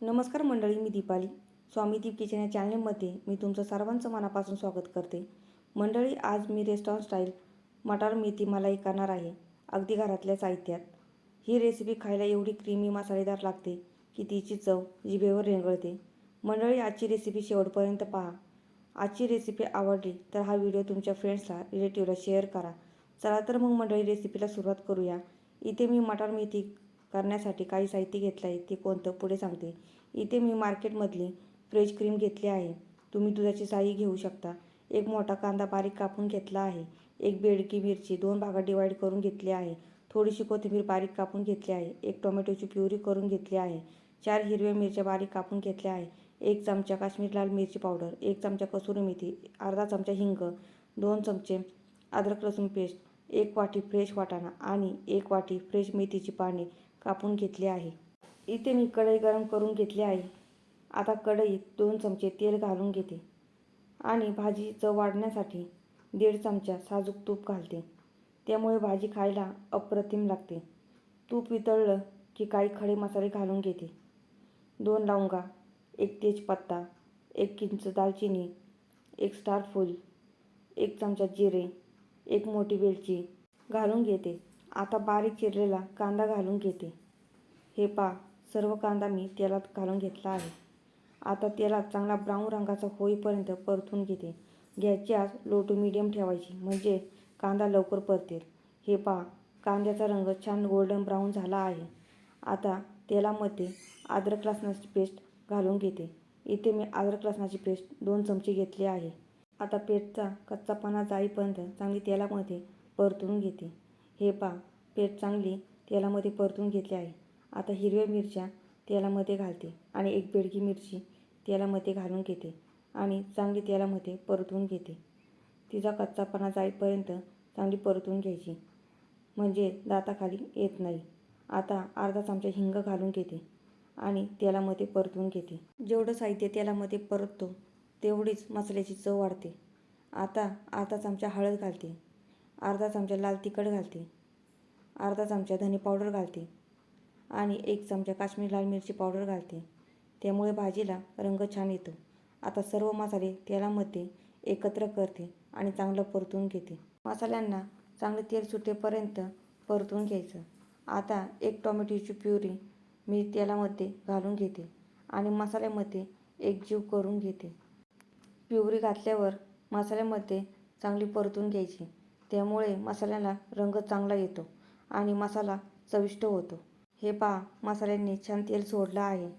नमस्कार मंडळी मी दीपाली. स्वामी दीप किचन या चॅनलमध्ये मी तुमचं सर्वांचं मनापासून स्वागत करते. मंडळी आज मी रेस्टॉरंट स्टाईल मटार मेथी मलाई करणार आहे अगदी घरातल्या साहित्यात. ही रेसिपी खायला एवढी क्रीमी मसालेदार लागते की तिची चव जिभेवर रेंगळते. मंडळी आजची रेसिपी शेवटपर्यंत पहा. आजची रेसिपी आवडली तर हा व्हिडिओ तुमच्या फ्रेंड्सला रिलेटिव्हला शेअर करा. चला तर मग मंडळी रेसिपीला सुरुवात करूया. इथे मी मटार मेथी करण्यासाठी काही साहित्य घेतलं आहे ते कोणतं? पुढे सांगते. इथे मी मार्केटमधली फ्रेश क्रीम घेतली आहे. तुम्ही दुधाची साई घेऊ शकता. एक मोठा कांदा बारीक कापून घेतला आहे. एक बेडकी मिरची दोन भागात डिवाईड करून घेतली आहे. थोडीशी कोथिंबीर बारीक कापून घेतली आहे. एक टोमॅटोची प्युरी करून घेतली आहे. चार हिरव्या मिरच्या बारीक कापून घेतल्या आहे. एक चमचा काश्मीर लाल मिरची पावडर एक चमचा कसुरी मेथी अर्धा चमचा हिंग दोन चमचे अद्रक लसूण पेस्ट एक वाटी फ्रेश वाटाणा आणि एक वाटी फ्रेश मेथीची पाने. कापून घेतली आहे. इथे मी कढई गरम करून घेतली आहे. आता कढईत दोन चमचे तेल घालून घेते आणि भाजी चव वाढण्यासाठी दीड चमचा साजूक तूप घालते. त्यामुळे भाजी खायला अप्रतिम लागते. तूप वितळलं की काही खडे मसाले घालून घेते. दोन लवंगा एक तेजपत्ता एक किंच दालचिनी एक स्टार फूल एक चमचा जिरे एक मोठी वेलची घालून घेते. आता बारीक चिरलेला कांदा घालून घेते. हे पा सर्व कांदा मी तेलात घालून घेतला आहे. आता तेलात चांगला ब्राऊन रंगाचा होईपर्यंत परतून घेते. गॅसची आज लो टू मिडियम ठेवायची म्हणजे कांदा लवकर परतेल. हे पहा कांद्याचा रंग छान गोल्डन ब्राऊन झाला आहे. आता तेलामध्ये अद्रक लसणाची पेस्ट घालून घेते. इथे मी अद्रक लसणाची पेस्ट दोन चमचे घेतली आहे. आता पेस्टचा कच्चापणा जाईपर्यंत चांगली तेलामध्ये परतून घेते. हे पा पेट चांगली तेलामध्ये परतून घेतली आहे. आता हिरव्या मिरच्या तेलामध्ये घालते आणि एक बेडगी मिरची तेलामध्ये घालून घेते आणि चांगली तेलामध्ये परतून घेते. तिचा कच्चापणा जाईपर्यंत चांगली परतून घ्यायची. म्हणजे दाताखाली येत नाही. आता अर्धा चमचा हिंग घालून घेते आणि तेलामध्ये परतून घेते. जेवढं साहित्य तेलामध्ये परततो तेवढीच मसाल्याची चव वाढते. आता अर्धा चमचा हळद घालते. अर्धा चमचा लाल तिखट घालते. अर्धा चमचा धने पावडर घालते. आणि एक चमचा काश्मीरी लाल मिरची पावडर घालते. त्यामुळे भाजीला रंग छान येतो. आता सर्व मसाले तेलामध्ये एकत्र करते आणि चांगलं परतून घेते. मसाल्यांना चांगले तेल सुटेपर्यंत परतून घ्यायचं. आता एक टोमॅटोची प्युरी मी तेलामध्ये घालून घेते आणि मसाल्यामध्ये एकजीव करून घेते. प्युरी घातल्यावर मसाल्यामध्ये चांगली परतून घ्यायची. त्यामुळे मसाल्याला रंग चांगला येतो आणि मसाला चविष्ट होतो. हे पहा मसाल्यांनी छान तेल सोडलं आहे.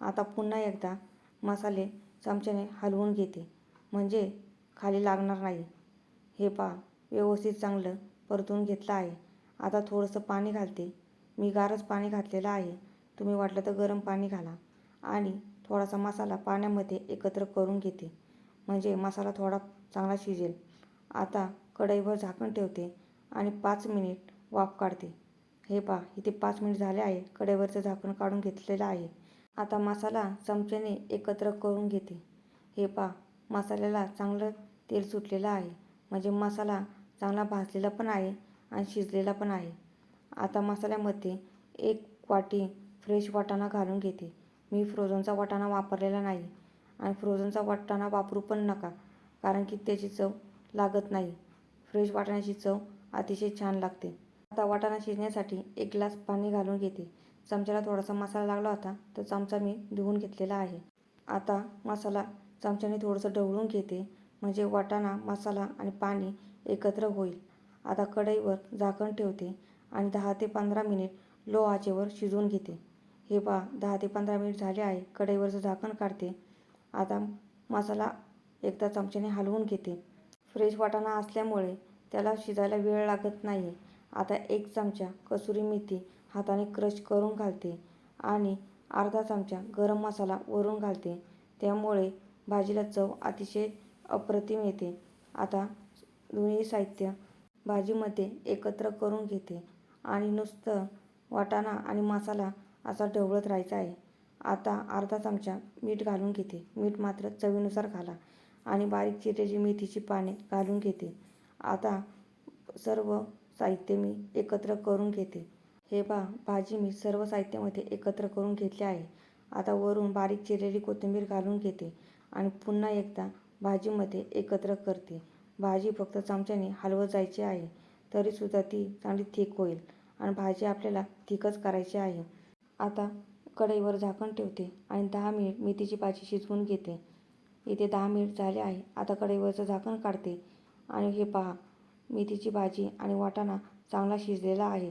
आता पुन्हा एकदा मसाले चमच्याने हलवून घेते. म्हणजे खाली लागणार नाही. हे पहा व्यवस्थित चांगलं परतून घेतलं आहे. आता थोडंसं पाणी घालते. मी गारच पाणी घातलेलं आहे. तुम्ही वाटलं तर गरम पाणी घाला. आणि थोडासा मसाला पाण्यामध्ये एकत्र करून घेते. म्हणजे मसाला थोडा चांगला शिजेल. आता कढईवर झाकण ठेवते आणि पाच मिनिट वाफ काढते. हे पहा इथे पाच मिनिट झाले आहे. कढईवरचं झाकण काढून घेतलेलं आहे. आता मसाला चमच्याने एकत्र करून घेते. हे पहा मसाल्याला चांगलं तेल सुटलेलं आहे. म्हणजे मसाला चांगला भाजलेला पण आहे आणि शिजलेला पण आहे. आता मसाल्यामध्ये एक वाटी फ्रेश वाटाणा घालून घेते. मी फ्रोझनचा वाटाणा वापरलेला नाही. आणि फ्रोझनचा वाटाणा वापरू पण नका कारण की त्याची चव लागत नाही. फ्रेश वाटाण्याची चव अतिशय छान लागते. आता वाटाणा शिजण्यासाठी एक ग्लास पाणी घालून घेते. चमच्याला थोडासा मसाला लागला होता तर चमचा मी धुवून घेतलेला आहे. आता मसाला चमच्याने थोडंसं ढवळून घेते म्हणजे वाटाणा मसाला आणि पाणी एकत्र होईल. आता कढईवर झाकण ठेवते आणि दहा ते पंधरा मिनिट लो आचेवर शिजवून घेते. हे पहा दहा ते पंधरा मिनिट झाले आहे कढईवरचं झाकण काढते. आता मसाला एकदा चमच्याने हलवून घेते. फ्रेश वाटाणा असल्यामुळे त्याला शिजायला वेळ लागत नाही आता एक चमचा कसुरी मेथी हाताने क्रश करून घालते आणि अर्धा चमचा गरम मसाला वरून घालते. त्यामुळे भाजीला चव अतिशय अप्रतिम येते. आता दोन्ही साहित्य भाजीमध्ये एकत्र करून घेते आणि नुसतं वाटाणा आणि मसाला असा ढवळत राहायचा आहे. आता अर्धा चमचा मीठ घालून घेते. मीठ मात्र चवीनुसार घाला. आणि बारीक चिरलेली मेथीची पाने घालून घेते. आता सर्व साहित्य मी एकत्र करून घेते. हे पहा भाजी मी सर्व साहित्यामध्ये एकत्र करून घेतले आहे. आता वरून बारीक चिरलेली कोथिंबीर घालून घेते आणि पुन्हा एकदा भाजीमध्ये एकत्र करते. भाजी फक्त चमच्याने हलवत जायची आहे तरीसुद्धा ती चांगली थिक होईल आणि भाजी आपल्याला थिकच करायची आहे. आता कढईवर झाकण ठेवते आणि दहा मिनिट मेथीची भाजी शिजवून घेते. इथे दहा मिनिट झाले आहे. आता कढईवरचं झाकण काढते. आणि हे पहा मेथीची भाजी आणि वाटाणा चांगला शिजलेला आहे.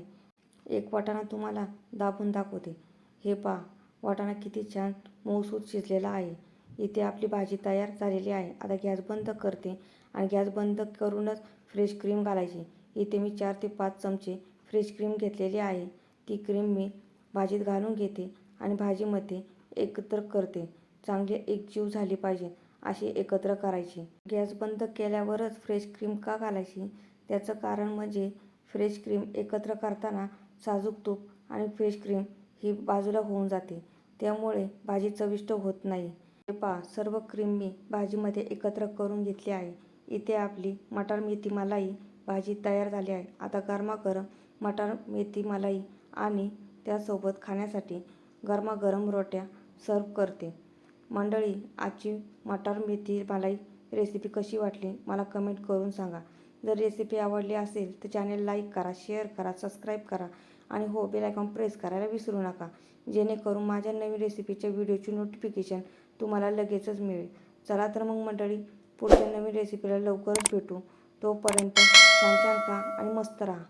एक वाटाणा तुम्हाला दाबून दाखवते. हे पहा वाटाणा किती छान मऊसूत शिजलेला आहे. इथे आपली भाजी तयार झालेली आहे. आता गॅस बंद करते आणि गॅस बंद करूनच फ्रेश क्रीम घालायची. इथे मी चार ते पाच चमचे फ्रेश क्रीम घेतलेली आहे. ती क्रीम मी भाजीत घालून घेते आणि भाजीमध्ये एकत्र करते. चांगली एकजीव झाली पाहिजे. अशी एकत्र करायची. गॅस बंद केल्यावरच फ्रेश क्रीम का घालायची? त्याचं कारण म्हणजे फ्रेश क्रीम एकत्र करताना साजूक तूप आणि फ्रेश क्रीम ही बाजूला होऊन जाते. त्यामुळे भाजी चविष्ट होत नाही. हे पहा सर्व क्रीम मी भाजीमध्ये एकत्र करून घेतली आहे. इथे आपली मटार मेथी मलाई भाजी तयार झाली आहे. आता गरमागरम मटार मेथी मलाई आणि त्यासोबत खाण्यासाठी गरमागरम रोट्या सर्व करते. मंडळी आजची मटार मेथी मलाई रेसिपी कशी वाटली मला कमेंट करून सांगा. जर रेसिपी आवडली असेल तर चॅनेल लाईक करा शेअर करा सबस्क्राईब करा आणि हो बेल आयकॉन प्रेस करायला विसरू नका. जेणेकरून माझ्या नवीन रेसिपीच्या व्हिडिओची नोटिफिकेशन तुम्हाला लगेचच मिळेल. चला तर मग मंडळी पुढच्या नवीन रेसिपीला लवकरच भेटू. तोपर्यंत छान छान खा आणि मस्त राहा.